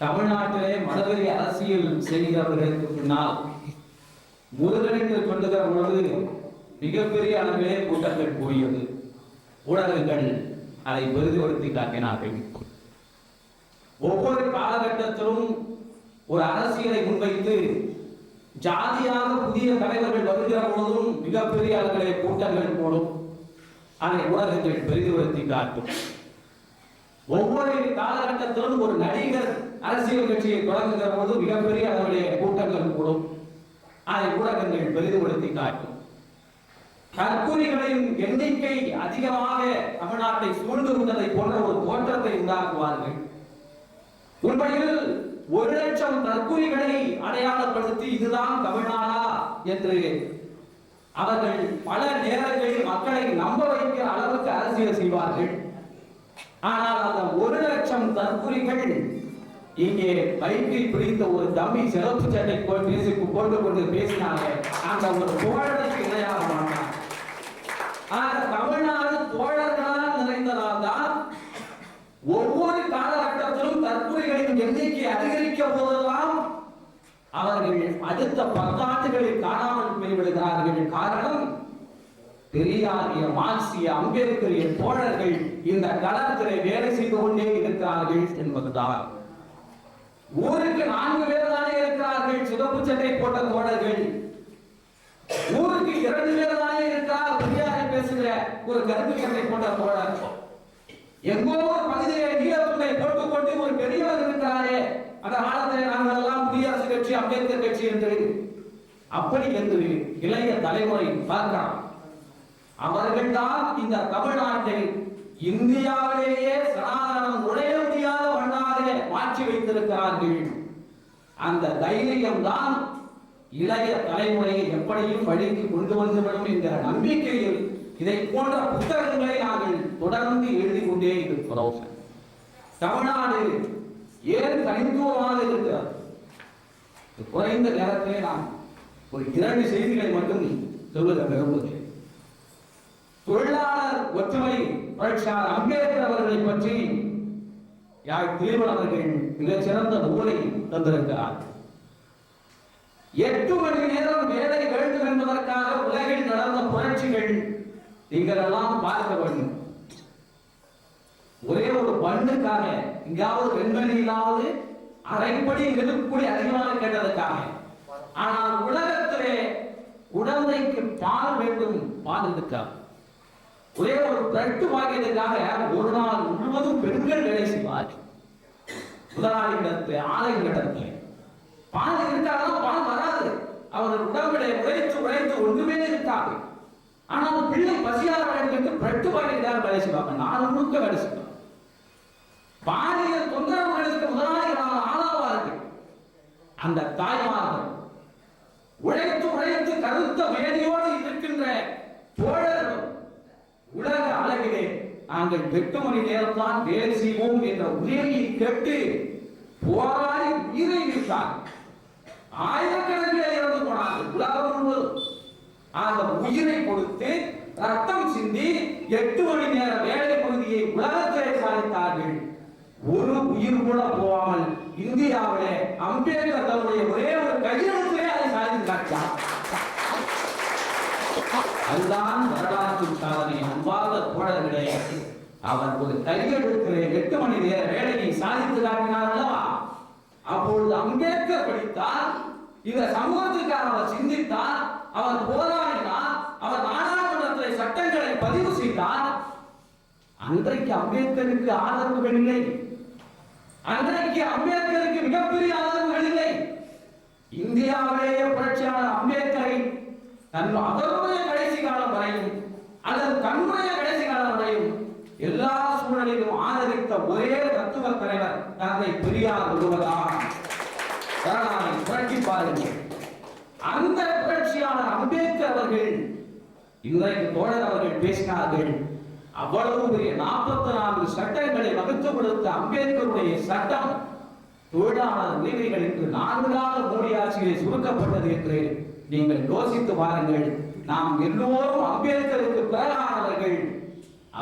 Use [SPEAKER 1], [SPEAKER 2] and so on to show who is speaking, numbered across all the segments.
[SPEAKER 1] தமிழ்நாட்டிலே மதவெறி அரசியல் செய்கிறவர்களுக்கு பின்னால் முருகனிட்டு கொண்டுகிற பொழுது மிகப்பெரிய அளவிலே கூட்டங்கள் போயது ஊடகங்கள் அதை பெரிதுபடுத்தி காட்டினார்கள். ஒவ்வொரு காலகட்டத்திலும் ஒரு அரசியலை முன்வைத்து ஜாதியாக புதிய தலைவர்கள் வருகிற பொழுதும் மிகப்பெரிய அளவிலே கூட்டங்கள் போடும் அதை ஊடகங்கள் பெரிதுபடுத்தி காட்டும். ஒவ்வொரு காலகட்டத்திலும் ஒரு நடிகர் அரசியல் கட்சியை தொடங்குகிற போது மிகப்பெரிய அளவிலே கூட்டங்கள் கூடும். அதை ஊடகங்கள் பெரிதுபடுத்தி காட்டும். தற்கொலைகளின் எண்ணிக்கை அதிகமாக தமிழ்நாட்டை சூழ்ந்து கொண்டதை போன்ற ஒரு தோற்றத்தை உண்டாக்குவார்கள். உண்மையில் ஒரு லட்சம் தற்கொலைகளை அடையாளப்படுத்தி இதுதான் தமிழ்நாடா என்று அவர்கள் பல நேரங்களில் மக்களை நம்ப வைக்கிற அளவுக்கு அரசியல் செய்வார்கள். ஆனால் அந்த ஒரு லட்சம் தற்கொலைகள் இங்கே பைக்கில் பிடித்த ஒரு தம்பி சிறப்பு சட்டை பேசி போட்டு கொண்டு பேசினாங்க அந்த ஒரு தோழனுக்கு இணையாக மாட்டான். தமிழ்நாடு தோழர்களால் நிறைந்ததால் தான் ஒவ்வொரு காலகட்டத்திலும் தற்கொலைகளின் எண்ணிக்கை அதிகரிக்க போதெல்லாம் அவர்கள் அடுத்த பத்தாண்டுகளில் காணாமல் போய்விடுகிறார்கள். காரணம் பெரியாரிய மார்க்சிய அம்பேத்கரிய தோழர்கள் இந்த களத்திலே வேலை செய்து கொண்டே இருக்கிறார்கள் என்பதுதான். ஊருக்கு நான்கு பேர் தானே இருக்கிறார்கள்? சிவப்பு சட்டை போட்ட தோழர்கள். ஊருக்கு இரண்டு பேர் தானே இருக்கிறார்? புதியாக பேசுகிற ஒரு கருப்பு சட்டை போட்ட தோழர். எங்கோ ஒரு பகுதியை ஈழத்துண்டை போட்டுக்கொண்டு ஒரு பெரியவர் இருக்கிறாரே. அந்த காலத்தில் நாங்கள் எல்லாம் குடியரசு கட்சி அம்பேத்கர் கட்சி என்று. அப்படி என்று இளைய தலைமுறை பார்க்கலாம். அவர்கள் தான் இந்த தமிழ்நாட்டை இந்தியாவிலேயே சனாதனம் நுழைய மாற்றி வைத்திருக்கிறார்கள். அந்த தைரியம் தான் இளைய தலைமுறையை எப்படியும் வழிக்கு கொண்டு வந்துவிடும் என்கிற நம்பிக்கையில் இதை போன்ற புத்தகங்களை நாங்கள் தொடர்ந்து எழுதி கொண்டே இருக்கிறோம் தமிழ்நாடு ஏன் தனித்துவமாக இருக்கிறது? குறைந்த நேரத்திலே நான் ஒரு இரண்டு செய்திகளை மட்டும் சொல்லுக விரும்புகிறேன். தொழிலாளர் ஒற்றுமை புரட்சியாளர் அம்பேத்கர் அவர்களை பற்றி யாழ் திருமண அவர்கள் மிகச் சிறந்த நூலை தந்திருக்கிறார். எட்டு மணி நேரம் வேலை வேண்டும் என்பதற்காக உலகில் நடந்த புரட்சிகள் நீங்கள் எல்லாம் பார்க்க வேண்டும். ஒரே ஒரு பண்ணுக்காக எங்காவது வெண்மணியிலாவது அரைப்படி இருக்கக்கூடிய அதிகமாக கேட்டதற்காக. ஆனால் உலகத்திலே குழந்தைக்கு பால் வேண்டும் பால் இருக்காது. ஒரே ஒரு பிரட்டு வாங்கியதுக்காக ஒரு நாள் முழுவதும் பெண்கள் வேலை செய்வார் முதலாளிகளிடத்தில் ஆலைகளிடத்தில் பால் இருக்காதான் பால் வராது. அவர் உடம்பிலே உழைத்து உழைத்து ஒன்றுமே இருக்காது. ஆனால் பிள்ளை பசியார வேண்டும் பிரட்டு வாங்கியதுக்காக வேலை செய்வாங்க. நாலு முழுக்க வேலை செய்வாங்க. பாலியல் தொந்தரவுகளுக்கு முதலாளிகளால் ஆளாவார்கள். அந்த தாய்மார்கள் உழைத்து உழைத்து கருத்த வேலையோடு இருக்கின்ற தோழர்கள் உலக அளவிலே நாங்கள் எட்டு மணி நேரம்தான் வேலை செய்வோம் என்ற உரிமையை கேட்டு போராடி உயிரை விட்டார் ஆயிரக்கணக்கில் இறந்து போனார்கள். உலகம் முழுவதும். அந்த உயிரை கொடுத்து ரத்தம் சிந்தி எட்டு மணி நேர வேலை பகுதியை உலகத்திலே சாதித்தார்கள். ஒரு உயிர் கூட போகாமல் இந்தியாவிலே அம்பேத்கர் தன்னுடைய ஒரே ஒரு கையெழுத்திலே அதை சாதித்து காட்டார் அதுதான் வரலாற்று சாதனை. அன்பாக கிடையாது அவர் ஒரு கையெழுத்திலே எட்டு மணி நேர வேலையை சாதித்து காட்டினார் அல்லவா? அப்பொழுது அம்பேத்கர் படித்தார். இந்த சமூகத்துக்காக அவர் சிந்தித்தார். அவர் போராடினார். அவர் நாடாளுமன்றத்தில் சட்டங்களை பதிவு செய்தார். அன்றைக்கு அம்பேத்கருக்கு ஆதரவுகள் இல்லை. அன்றைக்கு அம்பேத்கருக்கு மிகப்பெரிய ஆதரவுகள் இல்லை. இந்தியாவிலேயே புரட்சியாளர் அம்பேத்கரை தன் அவருடைய அல்லது தன்னுடைய கடைசி காலம் வரையும் எல்லா சூழலிலும் ஆதரித்த ஒரே தத்துவ தலைவர் தந்தை பெரியார் ஒருவர்தான். வரலாறை புரட்சி பாருங்கள். அந்த புரட்சியாளர் அம்பேத்கர் அவர்கள் இன்றைக்கு தோழர் அவர்கள் பேசினார்கள் அவ்வளவு பெரிய நாற்பத்தி நான்கு சட்டங்களை வகுத்து கொடுத்த அம்பேத்கருடைய சட்டம் தொழிலாளர் உரிமைகள் என்று நான்கு நாள் மோடி ஆட்சியிலே சுருக்கப்பட்டது என்று நீங்கள் யோசித்து பாருங்கள். நாம் எல்லோரும் அம்பேத்கர்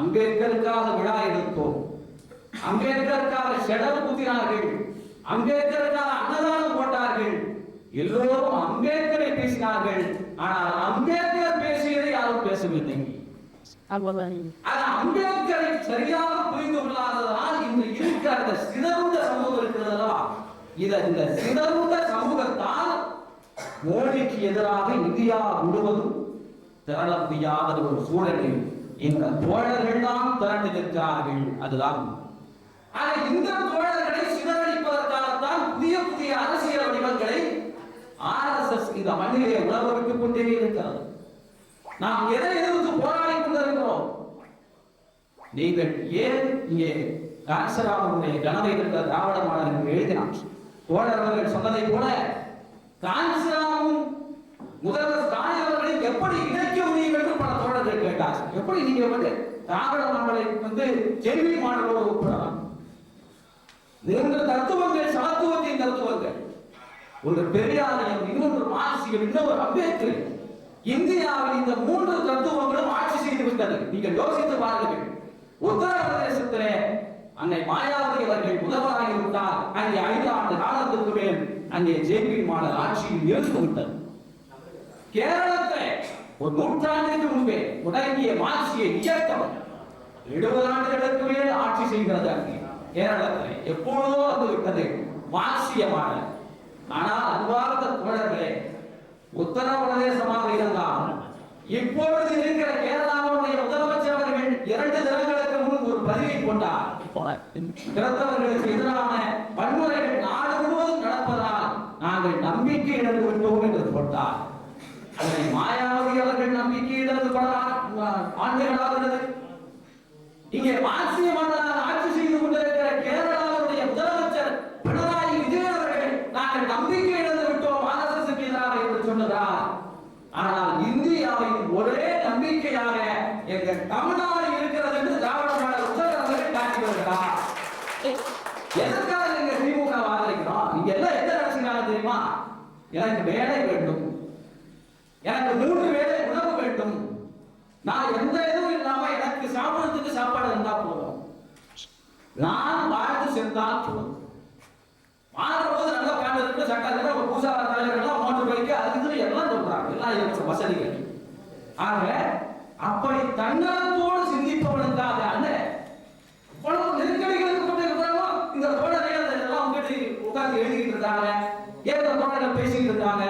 [SPEAKER 1] அம்பேத்கருக்காக விழா எடுத்தோம். அம்பேத்கருக்காக செடல் குத்தினார்கள். அம்பேத்கருக்காக அன்னதானம் போட்டார்கள். எல்லோரும் அம்பேத்கரை பேசினார்கள். ஆனால் அம்பேத்கர் பேசியதை யாரும் பேசவில்லை. அம்பேத்கரை சரியாக புரிந்து கொள்ளாததால் இன்று இருக்கிற அந்த சிதறுந்த சமூகம் இருக்கிறதா இத இந்த சிதறுந்த சமூகத்தால் மோடிக்கு எதிராக இந்தியா முழுவதும் திரள முடியாத ஒரு சூழலில் இந்த தோழர்கள் தான் திரண்டு நிற்கிறார்கள் அதுதான். ஆக இந்த தோழர்களை சிதறடிப்பதற்காகத்தான் புதிய புதிய அரசியல் வடிவங்களை ஆர்எஸ்எஸ் இந்த மண்ணிலே உழவருக்கு கொண்டே இருக்கிறது. நாம் எதை எதிர்த்து போராடி கொண்டிருக்கிறோம்? நீங்கள் ஏன் இங்கே காஞ்சராமனுடைய கனவை என்ற திராவிட மாணவர்கள் எழுதினார்? தோழர் அவர்கள் சொன்னதை போல காஞ்சராமும் முதல்வர் ஸ்டாலின் அவர்களை எப்படி இணைக்க தோழர்கள் கேட்டார். எப்படி நீங்க வந்து திராவிட மாடலை வந்து கேள்வி மாடலோடு ஒப்பிடலாம்? நீங்கள் தத்துவங்கள் சமத்துவத்தின் தத்துவங்கள். ஒரு பெரியாரையும் இன்னொன்று மார்க்சியம் இன்னொரு அம்பேத்கர். இந்தியாவில் இந்த மூன்று தத்துவங்களும் ஆட்சி செய்து விட்டது. நீங்கள் யோசித்து பாருங்கள். உத்தரப்பிரதேசத்திலே அன்னை மாயாவதி அவர்கள் முதல்வராக இருந்தால் அங்கே ஐந்து ஆண்டு காலத்துக்கு மேல் அங்கே ஜேபி மாடல் ஆட்சியில் இருந்து விட்டது. கேரளத்தில் ஒரு நூற்றாண்டுக்கு முன்பே தொடங்கிய மார்க்சிய இயக்கம் எழுபது ஆண்டுகளுக்கு மேல் ஆட்சி செய்கிறது அங்கே. கேரளத்தில் எப்பொழுதோ அது விட்டது மார்க்சிய ஆனால் அன்பார்ந்த தோழர்களே உத்தரப்பிரதேசமாக இருந்தால் இப்பொழுது இருக்கிற கேரளாவுடைய முதலமைச்சர் அவர்கள் இரண்டு தினங்களுக்கு முன் ஒரு பதிவை கொண்டார் கிறிஸ்தவர்களுக்கு எதிரான வன்முறைகள் நாடு முழுவதும் நடப்பதால் நாங்கள் நம்பிக்கை இழந்து விட்டோம் என்று போட்டார். அதனை மாயாவதி அவர்கள் நம்பிக்கை பல ஆ- ஆண்டுகளாகிறது. இங்கே மார்க்சிய மன்னரால் ஆட்சி செய்து கொண்டிருக்கிற கேரளாவுடைய முதலமைச்சர் பினராயி விஜயன் அவர்கள் நாங்கள் நம்பிக்கை இழந்து விட்டோம் ஆர்எஸ்எஸ் எதிராக என்று சொன்னதார் ஆனால் இந்தியாவின் ஒரே நம்பிக்கையாக எங்கள் தமிழ்நாடு இருக்கிறது என்று திராவிட மாடல் உத்தரவு அவர்கள் காட்டி வருகிறார் எதற்காக நீங்க திமுக ஆதரிக்கிறோம் நீங்க எல்லாம் எந்த நினைச்சுக்கிறாங்க தெரியுமா எனக்கு வேலை வேண்டும் எனக்கு மூன்று வேளை உணவு வேண்டும் நான் எந்த இதுவும் இல்லாம எனக்கு சாப்பிடுறதுக்கு சாப்பாடு இருந்தா போதும் நான் வாழ்ந்து சென்றால் போதும் மாறும்போது நல்ல பேன் இருக்கு சட்டை இருக்கு ஒரு பூசா தலைவர்கள் மோட்டர் பைக்கு அது இதுன்னு எல்லாம் சொல்றாங்க எல்லாம் இருக்கு வசதிகள். ஆக அப்படி தன்னலத்தோடு சிந்திப்பவனுக்காக அல்ல இவ்வளவு நெருக்கடிகளுக்கு கொண்டிருக்கிறோமோ இந்த தோழரை எல்லாம் உங்ககிட்ட உட்கார்ந்து எழுதிக்கிட்டு இருக்காங்க ஏன் தோழர்கள் பேசிக்கிட்டு இருக்காங்க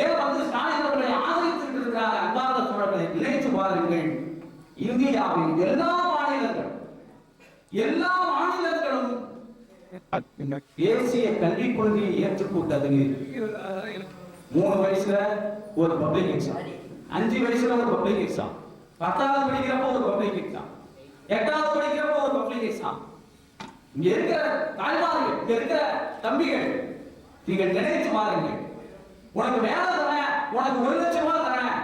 [SPEAKER 1] ஏன் வந்து ஸ்டாலின் அவர்களை ஆதரித்துட்டு இருக்காங்க அன்பார்ந்த தோழர்களை நினைத்து பாருங்கள். இந்தியாவின் எல்லா மாநிலங்களும் எல்லா மாநிலங்களும் தேசிய கல்விக் கொள்கையை ஏற்றுக்கொண்டது மூணு வயசுல ஒரு பப்ளிக் எக்ஸாம் அஞ்சு வயசுல ஒரு பப்ளிக் எக்ஸாம் பத்தாவது படிக்கிறப்போ ஒரு பப்ளிக் எக்ஸாம் எட்டாவது படிக்கிறப்போ ஒரு பப்ளிக் எக்ஸாம் இங்க இருக்கிற தாய்மார்கள் இங்க இருக்கிற தம்பிகள் நீங்கள் நினைத்து பாருங்கள். உனக்கு வேலை தரேன் உனக்கு ஒரு லட்சம் ரூபாய் தரேன்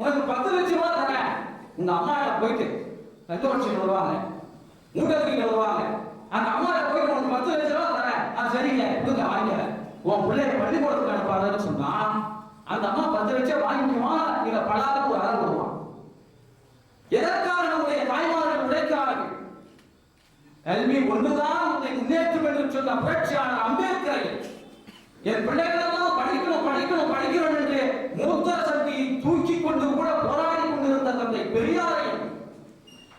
[SPEAKER 1] உனக்கு பத்து லட்சம் ரூபாய் தரேன். உங்க அம்மா கிட்ட போயிட்டு தத்துவட்சி வருவாங்க மூட்டத்துக்கு வருவாங்க. அந்த அம்மா போயிட்டு உனக்கு பத்து லட்சம் ரூபாய் தரேன். அது சரிங்க கொடுங்க வாங்க உன் பிள்ளைய பள்ளிக்கூடத்துக்கு அனுப்பாதன்னு சொன்னா அந்த அம்மா பத்து லட்சம் வாங்கிக்குமா? நீங்க படாத ஒரு அறம் கொடுவான் எதற்காக நம்முடைய தாய்மார்கள் உழைக்கிறார்கள்? கல்வி ஒன்றுதான் உன்னை முன்னேற்றம் என்று சொன்ன புரட்சியாளர் அம்பேத்கரை என் பிள்ளைகளெல்லாம் படிக்கணும் படிக்கணும் படிக்கணும் என்று மூத்த சக்தியை தூக்கி கொண்டு கூட போராடி கொண்டிருந்த தந்தை பெரியாரை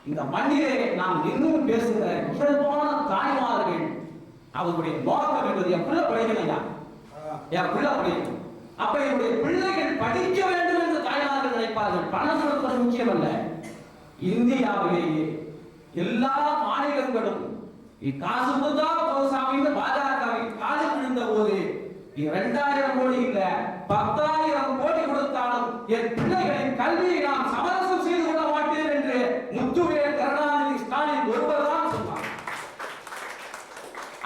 [SPEAKER 1] இந்த மண்ணிலே நாம் இன்னும் பேசுகிற இயல்பான தாய்மார்கள் அவர்களுடைய நோக்கம் என்பது என் பிள்ளை படிக்கலையா என் பிள்ளை படிக்கணும் அப்ப என்னுடைய பிள்ளைகள் படிக்க வேண்டும் என்று தாய்மார்கள் நினைப்பார்கள். பணம் கொடுப்பது முக்கியம் அல்ல இந்தியாவிலேயே எல்லா மாநிலங்களும் காசு கொடுத்தா போசாமின்னு பாஜகவை காசு விழுந்த போது இரண்டாயிரம் கோடி இல்ல பத்தாயிரம் கோடி கொடுத்தாலும் என் பிள்ளைகளின் கல்வியை நான் சமரசம் செய்து கொள்ள மாட்டேன் என்று முத்துவேல் கருணாநிதி ஸ்டாலின் ஒருவர் தான் சொன்னார்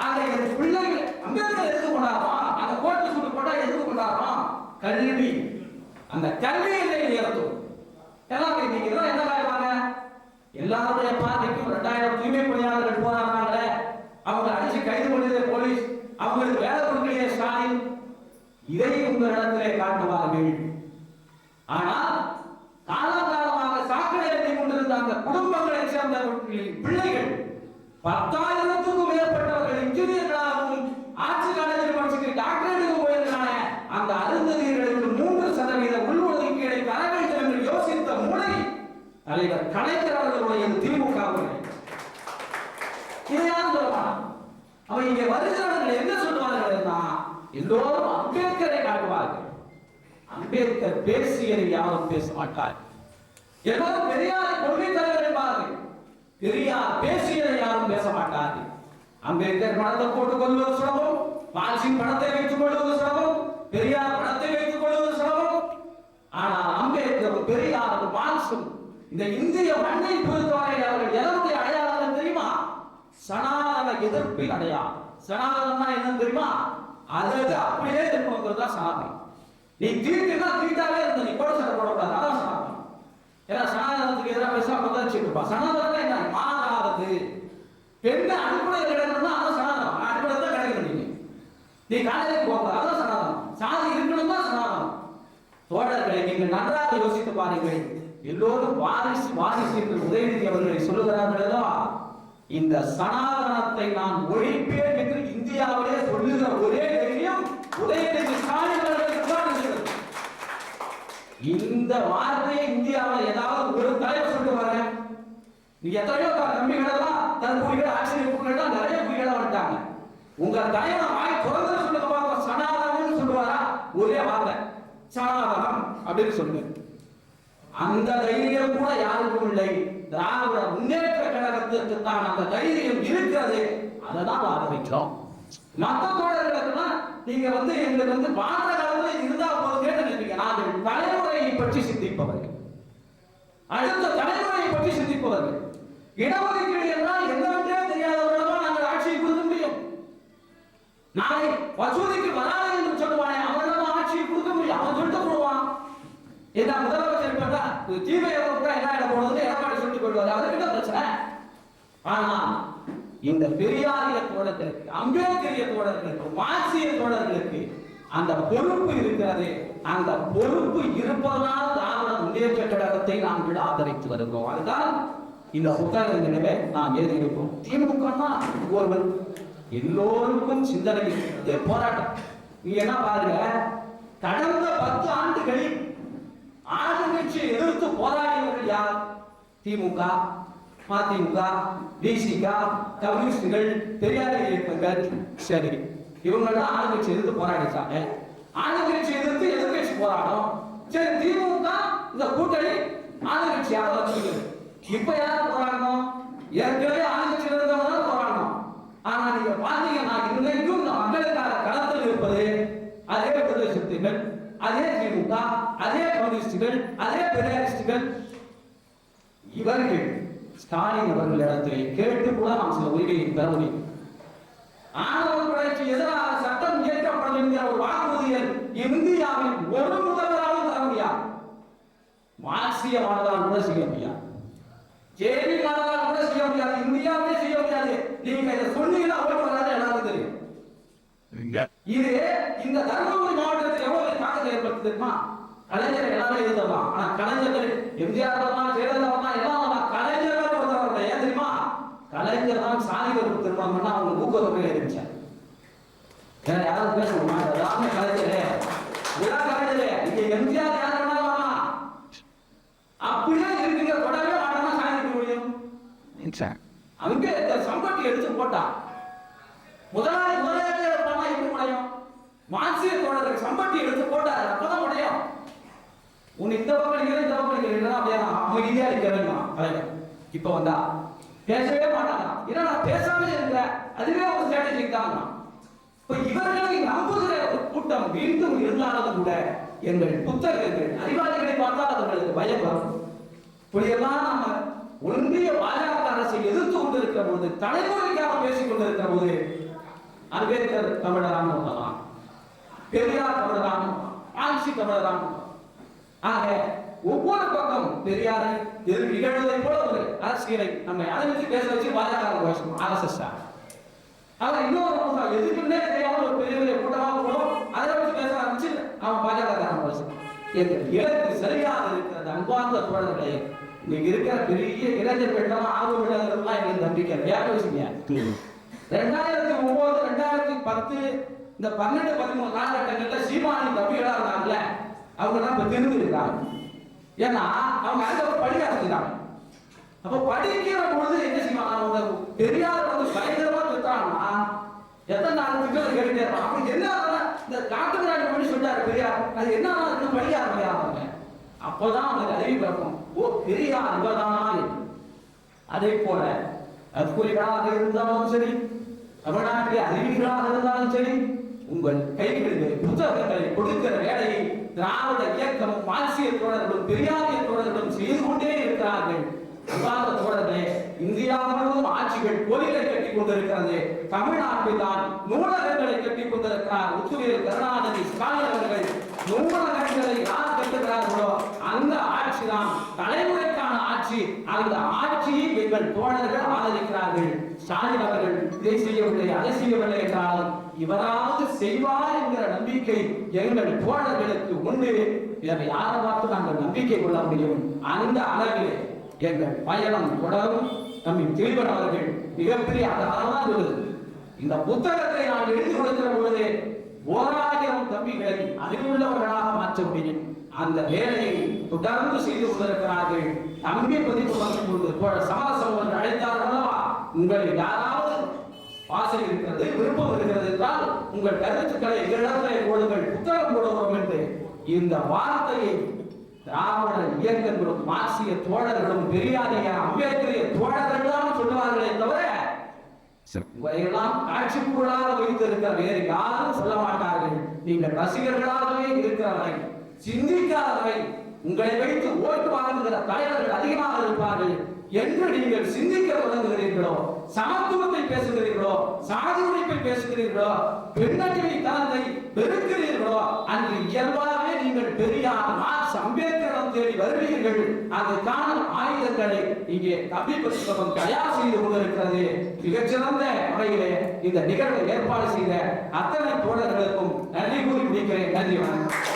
[SPEAKER 1] ஆக என் பிள்ளைகள் அம்பேத்கர் எதுக்கு கொண்டாடுறோம் அந்த கோட்டை சுட்டு போட்டா எதுக்கு கொண்டாடுறோம் கல்வி. அந்த கல்வியை நிலைநிறுத்தும் எல்லாம் நீங்க எல்லாம் என்ன காய்வாங்க எல்லாருடைய பார்வைக்கும் ரெண்டாயிரம் தூய்மை பணியாளர்கள் போராடுறாங்களே அவங்க அடிச்சு கைது பண்ணியது போலீஸ். அவங்களுக்கு வேலை கொடுக்கலையே ஸ்டாலின். இதை உங்களிடத்திலே காட்டுவார்கள். ஆனால் காலகாலமாக சாக்கடை எழுதி கொண்டிருந்த அந்த குடும்பங்களை சேர்ந்தவர்களின் பிள்ளைகள் பத்தாயிரத்துக்கும் மேற்பட்டவர்கள் இன்ஜினியர்களாக தலைவர் கலைஞரவர்களுடைய திமுக இதையாவது சொல்லலாம் அவன் இங்கே வருகிறவர்கள் என்ன சொல்லுவார்கள்னா எல்லோரும் அம்பேத்கரை காட்டுவார்கள். அம்பேத்கர் பேசியதை யாரும் பேச மாட்டார். எல்லோரும் பெரியார் கொள்கை தலைவர் என்பார்கள். பெரியார் பேசியதை யாரும் பேச மாட்டார்கள். அம்பேத்கர் பணத்தை போட்டுக் கொள்வது சுலபம். மார்க்சின் பணத்தை வைத்துக் கொள்வது சுலபம். பெரியார் பணத்தை வைத்துக் கொள்வது சுலபம். ஆனால் அம்பேத்கர் பெரியார் மான்சும் இந்த இந்திய மண்ணை பொறுத்தவரை அவர்கள் எதனுடைய அடையாளம் தெரியுமா? சனாதன எதிர்ப்பில் அடையாளம். சனாதனம்னா என்னன்னு தெரியுமா? அது அப்படியே இருக்கிறது தான் சனாதனம் நீ தீட்டுனா தீட்டாவே இருந்த நீ கூட சண்டை போடக்கூடாது. அதான் சனாதனம் ஏன்னா சனாதனத்துக்கு எதிராக பேசாம தான் வச்சுருப்பா சனாதனம் என்ன? மாறாதது. பெண்ணை அடிப்படை கிடைக்கணும்னா அதான் சனாதனம். அடிப்படை தான் கிடைக்கணும் நீங்க நீ காலேஜுக்கு போகக்கூடாது அதான் சனாதனம். சாதி இருக்கணும் தான் சனாதனம். தோழர்களை நீங்கள் நன்றாக யோசித்து பாருங்கள். எல்லோரும் வாரிசு வாரிசு என்று உதயநிதி அவர்களை சொல்லுகிறார்களோ இந்த சனாதனத்தை நான் ஒழிப்பேன் என்று இந்தியாவிலே சொல்லுகிற ஒரே தைரியம் உதயநிதி ஸ்டாலின் இந்த வார்த்தையை இந்தியாவில் ஏதாவது ஒரு தலைவர் சொல்லுவாங்க நீங்க எத்தனையோ நம்பிக்கைலாம் தற்போது ஆச்சரியப்புகள் நிறைய புரிகளை வந்துட்டாங்க. உங்க தலைவர் வாய் திறந்து சொல்லுங்க பார்க்க சனாதனம் சொல்லுவாரா? ஒரே வார்த்தை. சனாதனம் அப்படின்னு சொல்லுங்க. அந்த தைரியம் கூட யாருக்கும் இல்லை. திராவிட முன்னேற்ற கழகத்திற்கு தான் அந்த தைரியம் இருக்கிறது. அதை தான் ஆதரிக்கிறோம் மற்ற தோழர்களுக்குலாம் நீங்க வந்து எங்களுக்கு வந்து வாழ்ந்த காலத்துல இருந்தா போதுங்கன்னு நினைப்பீங்க. நாங்கள் தலைமுறையை பற்றி சிந்திப்பவர்கள் அடுத்த தலைமுறையை பற்றி சிந்திப்பவர்கள் இடஒதுக்கீடு என்றால் என்னவென்றே தெரியாதவர்களா நாங்கள் ஆட்சியை கொடுக்க முடியும். நாளை வசூதிக்கு வராது என்று சொல்லுவானே அவனிடம் ஆட்சியை கொடுக்க முடியும். அவன் சொல்லிட்டு போடுவான். இதான் தீமையை கூட என்ன இடம் போடுறது எடப்பாடி சொல்லிட்டு போயிடுவாரு அவருக்கு என்ன பிரச்சனை? ஆனா இந்த பெரியாரிய தோழர்களுக்கு அம்பேத்கரிய தோழர்களுக்கு மார்க்சிய தோழர்களுக்கு அந்த பொறுப்பு இருக்கிறது அந்த பொறுப்பு இருப்பதால் திராவிட முன்னேற்ற கழகத்தை நாங்கள் ஆதரித்து வருகிறோம். அதுதான் இந்த புத்தகங்களிலே நாம் எழுதியிருக்கிறோம். திமுகனா ஒருவர் எல்லோருக்கும் சிந்தனை போராட்டம். நீங்க என்ன பாருங்க கடந்த பத்து ஆண்டுகளில் ஆளுங்கட்சியை எதிர்த்து போராடியவர்கள் யார்? திமுக மதிமுக டிசிக கம்யூனிஸ்டுகள் பெரியார் இயக்கங்கள். சரி இவங்கெல்லாம் ஆளுங்கட்சி எதிர்த்து போராடிச்சாங்க. ஆளுங்கட்சி எதிர்த்து எதிர்கட்சி போராடும் சரி திமுக இந்த கூட்டணி ஆளுங்கட்சியாக வச்சுக்கிறது இப்ப யார் போராடணும்? ஏற்கனவே ஆளுங்கட்சி இருந்தவங்க தான் போராடணும். ஆனா நீங்க பாத்தீங்கன்னா இன்னைக்கும் மக்களுக்கான களத்தில் இருப்பது அதே விடுதலை அதே திமுக அதே கம்யூனிஸ்டுகள் அதே பெரியாரிஸ்டுகள். இவர்கள் ஸ்டாலின் அவர்களிடத்தில் கேட்டு கூட நாம் சில உரிமையை பெற முடியும். ஆணவ கொலைக்கு எதிராக சட்டம் இயற்றப்படும் என்கிற ஒரு வாக்குறுதியில் இந்தியாவில் ஒரு முதல்வராலும் தர முடியாது. மார்க்சிய கூட செய்ய முடியாது. ஜேபி கூட செய்ய முடியாது. இந்தியாவிலே செய்ய முடியாது. நீங்க இதை சொன்னீங்கன்னா ஓட்டு வராது எல்லாருக்கும் இது இந்த தருமபுரி மாவட்டத்தில் எவ்வளவு தாக்கத்தை ஏற்படுத்தி தெரியுமா? கலைஞர் எல்லாமே எழுதலாம் ஆனா கலைஞர்கள் எம்ஜிஆர் வரலாம் ஜெயலலிதா வரலாம் எல்லாம் வரலாம் கலைஞர் ஒருத்தர் ஏன் தெரியுமா? கலைஞர் தான் சாதி வகுப்பு திருமணம் பண்ணா அவங்க ஊக்கத்தொகை இருந்துச்சார் வேற யாரும் பேச மாட்டாங்க எல்லாமே கலைஞரே விழா கலைஞரே இங்க எம்ஜிஆர் யார் வேணாலும் வரலாம் அப்படியே இருக்கீங்க தொடவே மாட்டாம சாதிக்க முடியும். இந்த சம்பட்டி எடுத்து போட்டான். முதலாளி முதலாளியாக இருப்பானா எப்படி முடியும் மாசிய தோழர்கள் சம்பட்டி எடுத்து போட்டாரு. அப்பதான் முடியும் உன் இந்த பக்கம் நிக்கிற இந்த பக்கம் நிக்கிற அப்படியே அமைதியா இருக்க வேண்டும்? இப்ப வந்தா. பேசவே மாட்டாங்க. ஏன்னா நான் பேசாமலே இருக்கிறேன். அதுவே ஒரு ஸ்ட்ராட்டஜி தான் இப்ப இவர்களை நம்புகிற கூட்டம் மீண்டும் இருந்தாலும் கூட எங்கள் புத்தகங்கள் அறிவாளிகளை பார்த்தால் அவர்களுக்கு பயம் வரும். இப்படியெல்லாம் நாம ஒன்றிய பாஜக அரசை எதிர்த்து கொண்டிருக்கிற போது தலைமுறைக்காக பேசிக் கொண்டிருக்கிற போது அம்பேத்கர் தமிழராக சொல்லலாம் பெரியார் தமிழராக ஆட்சி தமிழராக ஆக ஒவ்வொரு பக்கம் பெரியாரை எதிர் நிகழ்வதை போல ஒரு அரசியலை நம்ம அதை வச்சு பேச வச்சு பாஜக பேசணும் ஆர்எஸ்எஸ் ஆனா இன்னொரு பக்கம் எதுக்குன்னே தெரியாம ஒரு பெரிய பெரிய கூட்டமாக போடும் அதை வச்சு பேச ஆரம்பிச்சு அவன் பாஜக காரன் பேசுறான் இலக்கு சரியாக இருக்கிறது அன்பார்ந்த தோழர்களே நீங்க இருக்கிற பெரிய இளைஞர் பெண்ணெல்லாம் ஆர்வம் விடாதவர்கள்லாம் எங்களுக்கு நம்பிக்கை இல்லை. யார் ரெண்டாயிரத்தி ஒன்பது ரெண்டாயிரத்தி பத்து இந்த பன்னெண்டு பதிமூணு காலகட்டங்கள்ல சீமானி தம்பிகளா இருந்தாங்கல்ல அவங்க எல்லாம் இப்ப திரும்பி இருக்காங்க ஏன்னா அவங்க அந்த ஒரு படி அப்ப படிக்கிற பொழுது என்ன செய்வாங்க? அவங்க பெரியார் வந்து பயங்கரமா திட்டாங்கன்னா எத்தனை நாள் திட்டம் கேட்டுட்டே இருப்பான் என்ன இந்த காட்டு பண்ணி சொல்லிட்டாரு பெரியார் அது என்ன படிக்க ஆரம்பிக்கிறாங்க. அப்பதான் அவங்களுக்கு அறிவு பிறக்கும். ஓ பெரியார் இவர்தானா அதே போல அற்புதங்களாக இருந்தாலும் சரி தமிழ்நாட்டிலே அறிவிகளாக இருந்தாலும் சரி உங்கள் கைகளிலே புத்தகங்களை கொடுக்கிற வேலையை திராவிட இயக்கம் மார்க்சிய தோழர்களும் பெரியாரிய தோழர்களும் செய்து கொண்டே இருக்கிறார்கள். அவ்வாறு தோழர்களே இந்தியா முழுவதும் ஆட்சிகள் கோயிலை கட்டி கொண்டிருக்கிறது. தமிழ்நாட்டில் தான் நூலகங்களை கட்டி கொண்டிருக்கிறார் உத்துவேல் கருணாநிதி ஸ்டாலின் அவர்கள். நூலகங்களை யார் கட்டுகிறார்களோ அந்த ஆட்சி தான் தலைமுறைக்கான ஆட்சி. அந்த ஆட்சியை எங்கள் தோழர்கள் ஆதரிக்கிறார்கள். ஸ்டாலின் அவர்கள் இதை செய்யவில்லை அதை செய்யவில்லை என்றால் இவராவது செய்வார் என்கிற நம்பிக்கை எங்கள் தோழர்களுக்கு உண்டு. இதை யாரை பார்த்து நாங்கள் நம்பிக்கை கொள்ள முடியும்? அந்த அளவிலே எங்கள் பயணம் தொடரும். நம்மை தெளிவன் அவர்கள் மிகப்பெரிய அதனால்தான் இருந்தது இந்த புத்தகத்தை நான் எழுதி கொடுக்கிற பொழுது ஓராயிரம் தம்பிகளை அறிவுள்ளவர்களாக மாற்ற முடியும். அந்த வேலையை தொடர்ந்து செய்து கொண்டிருக்கிறார்கள். தம்பி பதிப்பு வந்து சமரசம் என்று அழைத்தார்கள் உங்களில் யாராவது ஆசை இருக்கிறது விருப்பம் இருக்கிறது என்றால் உங்கள் கருத்துக்களை எங்களிடத்திலே போடுங்கள் புத்தகம் போடுகிறோம் என்று இந்த வார்த்தையை திராவிட இயக்கங்களும் மார்க்சிய தோழர்களும் பெரியாரிய அம்பேத்கரிய தோழர்கள் சொல்லுவார்களே தவிர இவையெல்லாம் காட்சிக்குள்ளாக வைத்திருக்கிற வேறு யாரும் சொல்ல மாட்டார்கள். நீங்கள் ரசிகர்களாகவே இருக்கிறவரை சிந்திக்காதவை உங்களை வைத்து ஓட்டு வாங்குகிற தலைவர்கள் அதிகமாக இருப்பார்கள் என்று நீங்கள் சிந்திக்க தொடங்குகிறீர்களோ சமத்துவத்தை பேசுகிறீர்களோ சாதி உழைப்பை பேசுகிறீர்களோ பெண்ணடிமை தனத்தை பெருக்கிறீர்களோ அன்று இயல்பாக நீங்கள் பெரியார் மார்க்ஸ் அம்பேத்கரம் தேடி வருவீர்கள். அதற்கான ஆயுதங்களை இங்கே கவி புத்தகம் தயார் செய்து கொண்டிருக்கிறது. மிகச்சிறந்த முறையிலே இந்த நிகழ்வை ஏற்பாடு செய்த அத்தனை தோழர்களுக்கும் நன்றி கூறி முடிக்கிறேன். நன்றி வணக்கம்.